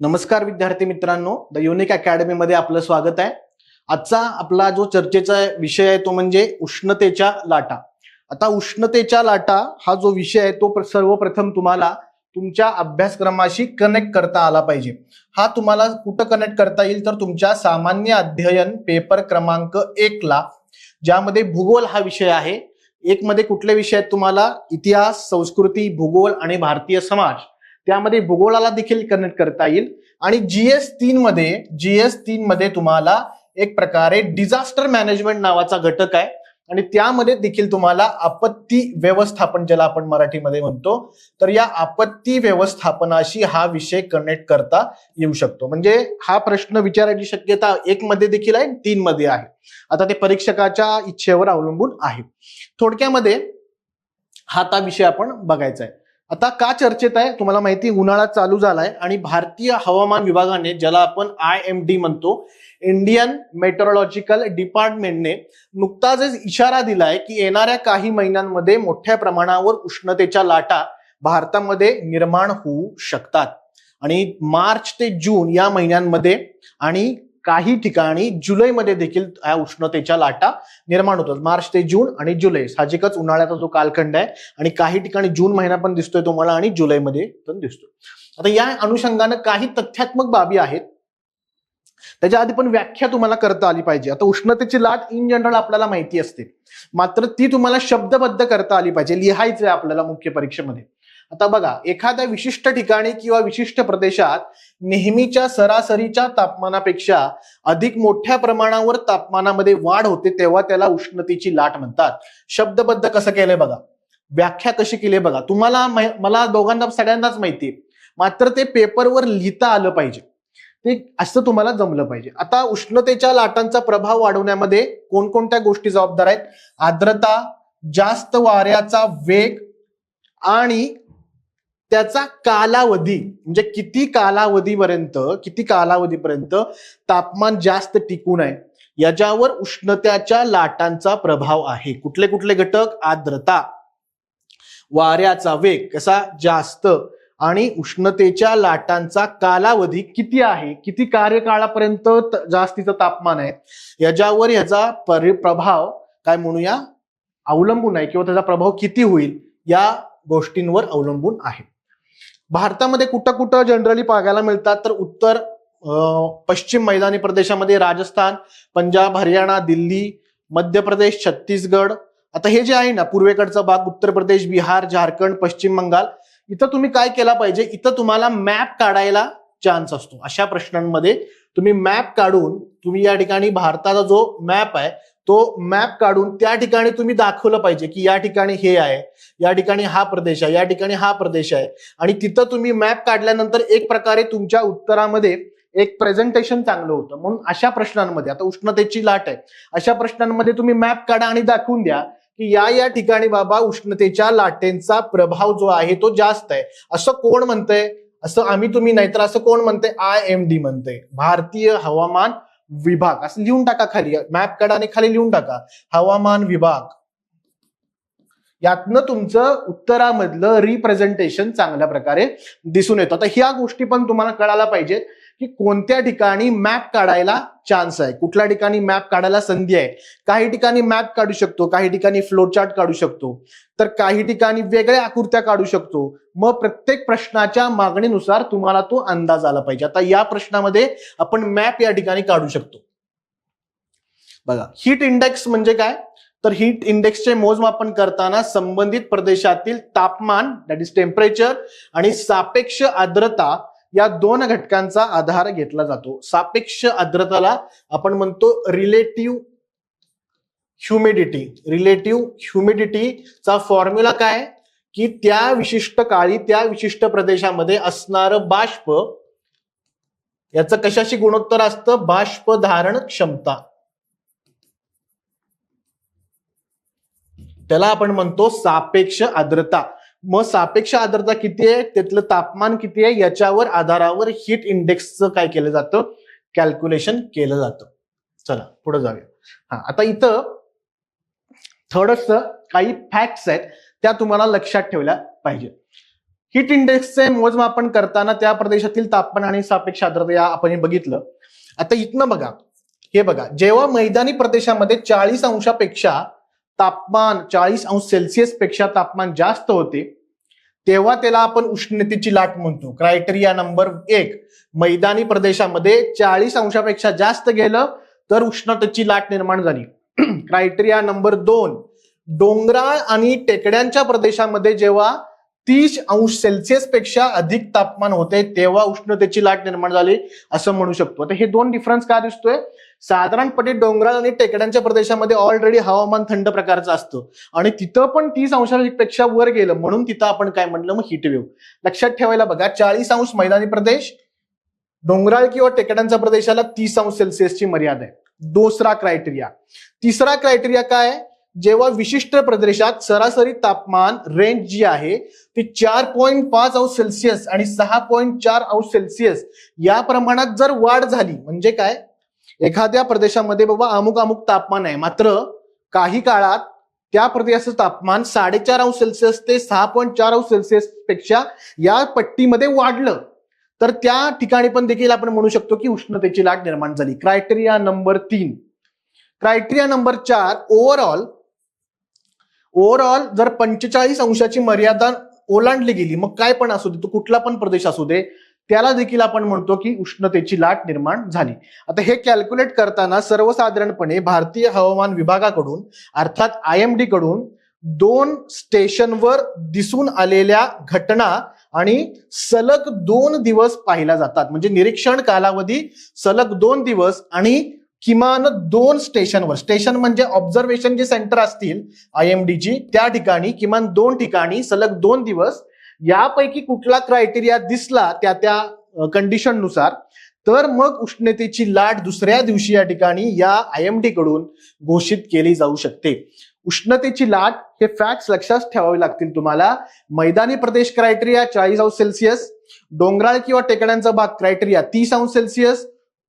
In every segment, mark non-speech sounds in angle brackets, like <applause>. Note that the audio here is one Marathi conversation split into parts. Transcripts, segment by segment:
नमस्कार विद्यार्थी मित्रांनो द युनिक अकॅडमीमध्ये आपलं स्वागत आहे. आजचा आपला जो चर्चेचा विषय आहे तो म्हणजे उष्णतेच्या लाटा. आता उष्णतेच्या लाटा हा जो विषय आहे तो सर्वप्रथम तुम्हाला तुमच्या अभ्यासक्रमाशी कनेक्ट करता आला पाहिजे. हा तुम्हाला कुठं कनेक्ट करता येईल तर तुमच्या सामान्य अध्ययन पेपर क्रमांक एकला ज्यामध्ये भूगोल हा विषय आहे. एकमध्ये कुठले विषय आहेत तुम्हाला? इतिहास संस्कृती भूगोल आणि भारतीय समाज. त्यामध्ये भूगोलाला देखील कनेक्ट करता येईल. आणि जीएस तीन मध्ये जीएस तीन मध्ये तुम्हाला एक प्रकारे डिझास्टर मॅनेजमेंट नावाचा घटक आहे. आणि त्यामध्ये देखील तुम्हाला आपत्ती व्यवस्थापन ज्याला आपण मराठीमध्ये म्हणतो तर या आपत्ती व्यवस्थापनाशी हा विषय कनेक्ट करता येऊ शकतो. म्हणजे हा प्रश्न विचारायची शक्यता एक मध्ये देखील आहे तीन मध्ये आहे. आता ते परीक्षकाच्या इच्छेवर अवलंबून आहे. थोडक्यामध्ये हा ता विषय आपण बघायचा आहे. आता का चर्चेत आहे? तुम्हाला माहिती आहे, उन्हाळा चालू झालाय आणि भारतीय हवामान विभागाने ज्याला आपण आय एम डी म्हणतो इंडियन मेट्रोलॉजिकल डिपार्टमेंटने नुकताच एक इशारा दिलाय की येणाऱ्या काही महिन्यांमध्ये मोठ्या प्रमाणावर उष्णतेच्या लाटा भारतामध्ये निर्माण होऊ शकतात. आणि मार्च ते जून या महिन्यांमध्ये आणि काही ठिकाणी जुलैमध्ये देखील या उष्णतेच्या लाटा निर्माण होतात. मार्च ते जून आणि जुलै. साहजिकच उन्हाळ्याचा जो कालखंड आहे आणि काही ठिकाणी जून महिना पण दिसतोय तुम्हाला आणि जुलैमध्ये पण दिसतोय. आता या अनुषंगानं काही तथ्यात्मक बाबी आहेत. त्याच्या आधी पण व्याख्या तुम्हाला करता आली पाहिजे. आता उष्णतेची लाट इन जनरल आपल्याला माहिती असते. मात्र ती तुम्हाला शब्दबद्ध करता आली पाहिजे. लिहायचं आहे आपल्याला मुख्य परीक्षेमध्ये. आता बघा एखाद्या विशिष्ट ठिकाणी किंवा विशिष्ट प्रदेशात नेहमीच्या सरासरीच्या तापमानापेक्षा अधिक मोठ्या प्रमाणावर तापमानामध्ये वाढ होते तेव्हा त्याला उष्णतेची लाट म्हणतात. शब्दबद्ध कसं केलंय बघा? व्याख्या कशी केली बघा? तुम्हाला मला दोघांना सगळ्यांनाच माहिती आहे मात्र ते पेपरवर लिहिता आलं पाहिजे. ते असं तुम्हाला जमलं पाहिजे. आता उष्णतेच्या लाटांचा प्रभाव वाढवण्यामध्ये कोणकोणत्या गोष्टी जबाबदार आहेत? आर्द्रता जास्त वाऱ्याचा वेग आणि त्याचा कालावधी म्हणजे किती कालावधीपर्यंत किती कालावधीपर्यंत तापमान जास्त टिकून आहे याच्यावर उष्णतेच्या लाटांचा प्रभाव आहे. कुठले कुठले घटक? आर्द्रता. वाऱ्याचा वेग कसा जास्त आणि उष्णतेच्या लाटांचा कालावधी किती आहे? किती कार्यकाळापर्यंत त- जास्तीचं तापमान आहे? याच्यावर याचा परि प्रभाव काय म्हणूया? अवलंबून आहे किंवा त्याचा प्रभाव किती होईल? या गोष्टींवर अवलंबून आहे. भारतामध्ये कुठं कुठं जनरली पाहायला मिळतात तर उत्तर पश्चिम मैदानी प्रदेशामध्ये राजस्थान पंजाब हरियाणा दिल्ली मध्य प्रदेश छत्तीसगड. आता हे जे आहे ना पूर्वेकडचा भाग उत्तर प्रदेश बिहार झारखंड पश्चिम बंगाल इथं तुम्ही काय केला पाहिजे? इथं तुम्हाला मॅप काढायला चान्स असतो. अशा प्रश्नांमध्ये तुम्ही मॅप काढून तुम्ही या ठिकाणी भारताचा जो मॅप आहे तो मॅप काढून त्या ठिकाणी तुम्ही दाखवलं पाहिजे की या ठिकाणी हे आहे या ठिकाणी हा प्रदेश आहे या ठिकाणी हा प्रदेश आहे. आणि तिथं तुम्ही मॅप काढल्यानंतर एक प्रकारे तुमच्या उत्तरामध्ये एक प्रेझेंटेशन चांगलं होतं. म्हणून अशा प्रश्नांमध्ये आता उष्णतेची लाट आहे अशा प्रश्नांमध्ये तुम्ही मॅप काढा आणि दाखवून द्या की या या ठिकाणी बाबा उष्णतेच्या लाटेंचा प्रभाव जो आहे तो जास्त आहे. असं कोण म्हणतंय? असं आम्ही तुम्ही नाहीतर असं कोण म्हणते आय एम डी म्हणते भारतीय हवामान विभाग. असं लिहून टाका खाली. मॅप काढा आणि खाली लिहून टाका. हवामान विभाग. यातनं तुमचं उत्तरामधलं रिप्रेझेंटेशन चांगल्या प्रकारे दिसून येतं. आता ह्या गोष्टी पण तुम्हाला कळायला पाहिजेत. की कोणत्या ठिकाणी मॅप काढायला चान्स आहे? कुठल्या ठिकाणी मॅप काढायला संधी आहे? काही ठिकाणी मॅप काढू शकतो काही ठिकाणी फ्लो चार्ट काढू शकतो. तर काही ठिकाणी वेगळ्या आकृत्या काढू शकतो. मग प्रत्येक प्रश्नाच्या मागणीनुसार तुम्हाला तो अंदाज आला पाहिजे. आता या प्रश्नामध्ये आपण मॅप या ठिकाणी काढू शकतो. बघा हीट इंडेक्स म्हणजे काय? तर हीट इंडेक्सचे मोजमापन करताना संबंधित प्रदेशातील तापमान दॅट इज टेम्परेचर आणि सापेक्ष आर्द्रता या दोन घटकांचा आधार घेतला जातो. सापेक्ष आर्द्रताला आपण म्हणतो रिलेटिव्ह ह्युमिडिटी रिलेटिव्ह ह्युमिडिटीचा फॉर्म्युला काय? की त्या विशिष्ट काळी त्या विशिष्ट प्रदेशामध्ये असणारं बाष्प याचं कशाशी गुणोत्तर असतं? बाष्प धारण क्षमता. त्याला आपण म्हणतो सापेक्ष आर्द्रता. मग सापेक्ष आर्द्रता किती आहे? त्यातलं तापमान किती आहे? याच्यावर आधारावर हीट इंडेक्सचं काय केलं जातं? कॅल्क्युलेशन केलं जातं. चला पुढे जाऊया. हा आता इथं थोडस काही फॅक्ट्स आहेत त्या तुम्हाला लक्षात ठेवल्या पाहिजे. हीट इंडेक्सचे मोजमापन करताना त्या प्रदेशातील तापमान आणि सापेक्ष आर्द्रता या आपण हे बघितलं. आता इथनं बघा हे बघा जेव्हा मैदानी प्रदेशामध्ये चाळीस अंशापेक्षा तापमान चाळीस अंश सेल्सिअसपेक्षा तापमान जास्त होते तेव्हा त्याला आपण उष्णतेची लाट म्हणतो. क्रायटेरिया नंबर एक मैदानी प्रदेशामध्ये चाळीस अंशापेक्षा जास्त गेलं तर उष्णतेची लाट निर्माण झाली. <clears throat> क्रायटेरिया नंबर दोन डोंगराळ आणि टेकड्यांच्या प्रदेशामध्ये जेव्हा तीस अंश सेल्सिअसपेक्षा अधिक तापमान होते तेव्हा उष्णतेची लाट निर्माण झाली असं म्हणू शकतो. आता हे दोन डिफरन्स काय दिसतोय? साधारणपणे डोंगराळ आणि टेकड्यांच्या प्रदेशामध्ये ऑलरेडी हवामान थंड प्रकारचं असतं. आणि तिथं पण तीस अंशापेक्षा वर गेलं म्हणून तिथं आपण काय म्हटलं मग हिटवेव लक्षात ठेवायला बघा चाळीस अंश मैदानी प्रदेश डोंगराळ किंवा टेकड्यांच्या प्रदेशाला तीस अंश सेल्सिअसची मर्यादा आहे. दुसरा क्रायटेरिया तिसरा क्रायटेरिया काय? आहे? जेव्हा विशिष्ट प्रदेशात सरासरी तापमान रेंज जी आहे ती चार पॉईंट पाच अंश सेल्सिअस आणि सहा पॉईंट चार अंश सेल्सिअस या प्रमाणात जर वाढ झाली म्हणजे काय? एखाद्या प्रदेशामध्ये बाबा अमुक अमुक तापमान आहे. मात्र काही काळात त्या प्रदेशाचं तापमान साडेचार अंश सेल्सिअस ते सहा पॉईंट चार अंश सेल्सिअसपेक्षा या पट्टीमध्ये वाढलं. तर त्या ठिकाणी पण देखील आपण म्हणू शकतो की उष्णतेची लाट निर्माण झाली. क्रायटेरिया नंबर तीन. क्रायटेरिया नंबर चार ओव्हरऑल ओव्हरऑल जर पंचेचाळीस अंशाची मर्यादा ओलांडली गेली मग काय पण असू दे तो कुठला पण प्रदेश असू दे त्याला देखील आपण म्हणतो की उष्णतेची लाट निर्माण झाली. आता हे कॅल्क्युलेट करताना सर्वसाधारणपणे भारतीय हवामान विभागाकडून अर्थात आय एम डी कडून दोन स्टेशनवर दिसून आलेल्या घटना आणि सलग दोन दिवस पाहिल्या जातात. म्हणजे निरीक्षण कालावधी सलग दोन दिवस आणि किमान दोन स्टेशनवर. स्टेशन म्हणजे ऑब्झर्वेशन जे सेंटर असतील आय एम ची त्या ठिकाणी किमान दोन ठिकाणी सलग दोन दिवस यापैकी कुठला क्रायटेरिया दिसला त्या त्या कंडिशननुसार तर मग उष्णतेची लाट दुसऱ्या दिवशी या ठिकाणी या आय एम डी कडून घोषित केली जाऊ शकते. उष्णतेची लाट हे फॅक्ट्स लक्षात ठेवावे लागतील तुम्हाला. मैदानी प्रदेश क्रायटेरिया चाळीस अंश सेल्सिअस डोंगराळ किंवा टेकड्यांचा भाग क्रायटेरिया तीस अंश सेल्सिअस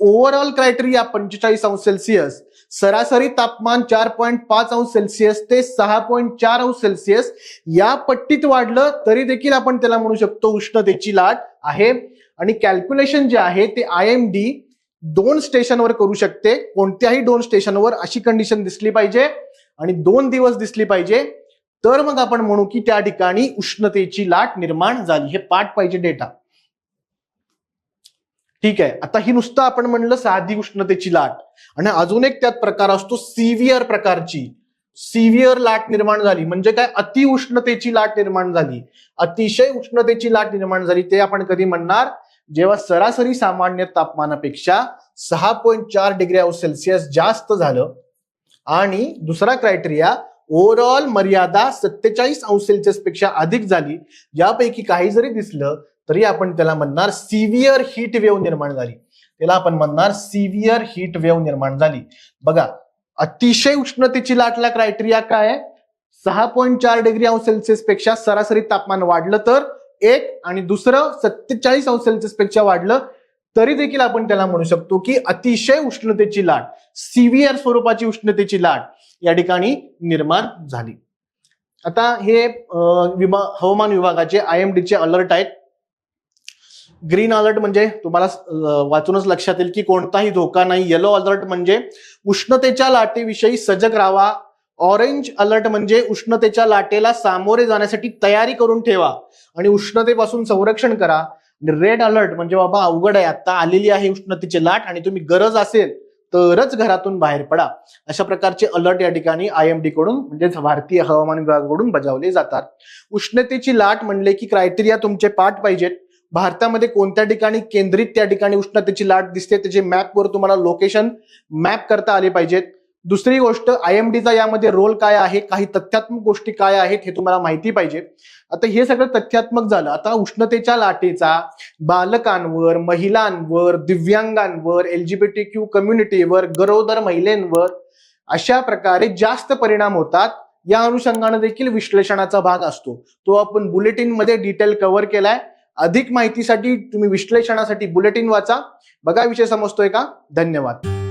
ओव्हरऑल क्रायटेरिया पंचेचाळीस अंश सेल्सिअस सरासरी तापमान चार पॉईंट पाच अंश सेल्सिअस ते सहा पॉईंट चार अंश सेल्सिअस या पट्टीत वाढलं तरी देखील आपण त्याला म्हणू शकतो उष्णतेची लाट आहे. आणि कॅल्क्युलेशन जे आहे ते आय एम डी दोन स्टेशनवर करू शकते. कोणत्याही दोन स्टेशनवर अशी कंडिशन दिसली पाहिजे आणि दोन दिवस दिसली पाहिजे. तर मग आपण म्हणू की त्या ठिकाणी उष्णतेची लाट निर्माण झाली. हे पाठ पाहिजे डेटा ठीक आहे. आता ही नुसतं आपण म्हणलं साधी उष्णतेची लाट. आणि अजून एक त्यात प्रकार असतो सिव्हिअर प्रकारची. सिव्हिअर लाट निर्माण झाली. म्हणजे काय? अति उष्णतेची लाट निर्माण झाली. अतिशय उष्णतेची लाट निर्माण झाली. ते आपण कधी म्हणणार? जेव्हा सरासरी सामान्य तापमानापेक्षा सहा पॉईंट चार डिग्री सेल्सिअस जास्त झालं. आणि दुसरा क्रायटेरिया ओव्हरऑल मर्यादा सत्तेचाळीस अंश सेल्सिअसपेक्षा अधिक झाली. यापैकी काही जरी दिसलं तरी आपण त्याला म्हणणार सिव्हिअर हीट वेव्ह निर्माण झाली. त्याला आपण म्हणणार सिव्हिअर हीट वेव्ह निर्माण झाली. बघा अतिशय उष्णतेची लाटला क्रायटेरिया काय आहे? सहा पॉईंट चार डिग्री अंश सेल्सिअसपेक्षा सरासरी तापमान वाढलं तर एक आणि दुसरं सत्तेचाळीस अंश सेल्सिअसपेक्षा वाढलं तरी देखील आपण त्याला म्हणू शकतो की अतिशय उष्णतेची लाट सिव्हिअर स्वरूपाची उष्णतेची लाट या ठिकाणी निर्माण झाली. आता हे विमा हवामान विभागाचे आय एम चे अलर्ट आहेत. ग्रीन अलर्ट म्हणजे तुम्हाला वाचूनच लक्षात येईल की कोणताही धोका नाही. येलो अलर्ट म्हणजे उष्णतेच्या लाटेविषयी सजग राहावा ऑरेंज अलर्ट म्हणजे उष्णतेच्या लाटेला सामोरे जाण्यासाठी तयारी करून ठेवा आणि उष्णतेपासून संरक्षण करा. रेड अलर्ट म्हणजे बाबा अवघड आहे. आता आलेली आहे उष्णतेची लाट आणि तुम्ही गरज असेल तरच घरातून बाहेर पडा. अशा प्रकारचे अलर्ट या ठिकाणी आय एम डी कडून म्हणजेच भारतीय हवामान विभागाकडून बजावले जातात. उष्णतेची लाट म्हणले की क्रायटेरिया तुमचे पाठ पाहिजेत. भारतामध्ये कोणत्या ठिकाणी केंद्रित त्या ठिकाणी उष्णतेची लाट दिसते त्याचे मॅपवर तुम्हाला लोकेशन मॅप करता आले पाहिजेत. दुसरी गोष्ट आय एम डीचा यामध्ये रोल काय आहे काही तथ्यात्मक गोष्टी काय आहेत हे तुम्हाला माहिती पाहिजे. आता हे सगळं तथ्यात्मक झालं. आता उष्णतेच्या लाटेचा बालकांवर महिलांवर दिव्यांगांवर एलजीबीटी क्यू कम्युनिटीवर गरोदर महिलेंवर अशा प्रकारे जास्त परिणाम होतात. या अनुषंगाने देखील विश्लेषणाचा भाग असतो. तो आपण बुलेटिनमध्ये डिटेल कव्हर केलाय. अधिक माहितीसाठी तुम्ही विश्लेषणासाठी बुलेटिन वाचा. बघा विषय समजतोय का? धन्यवाद.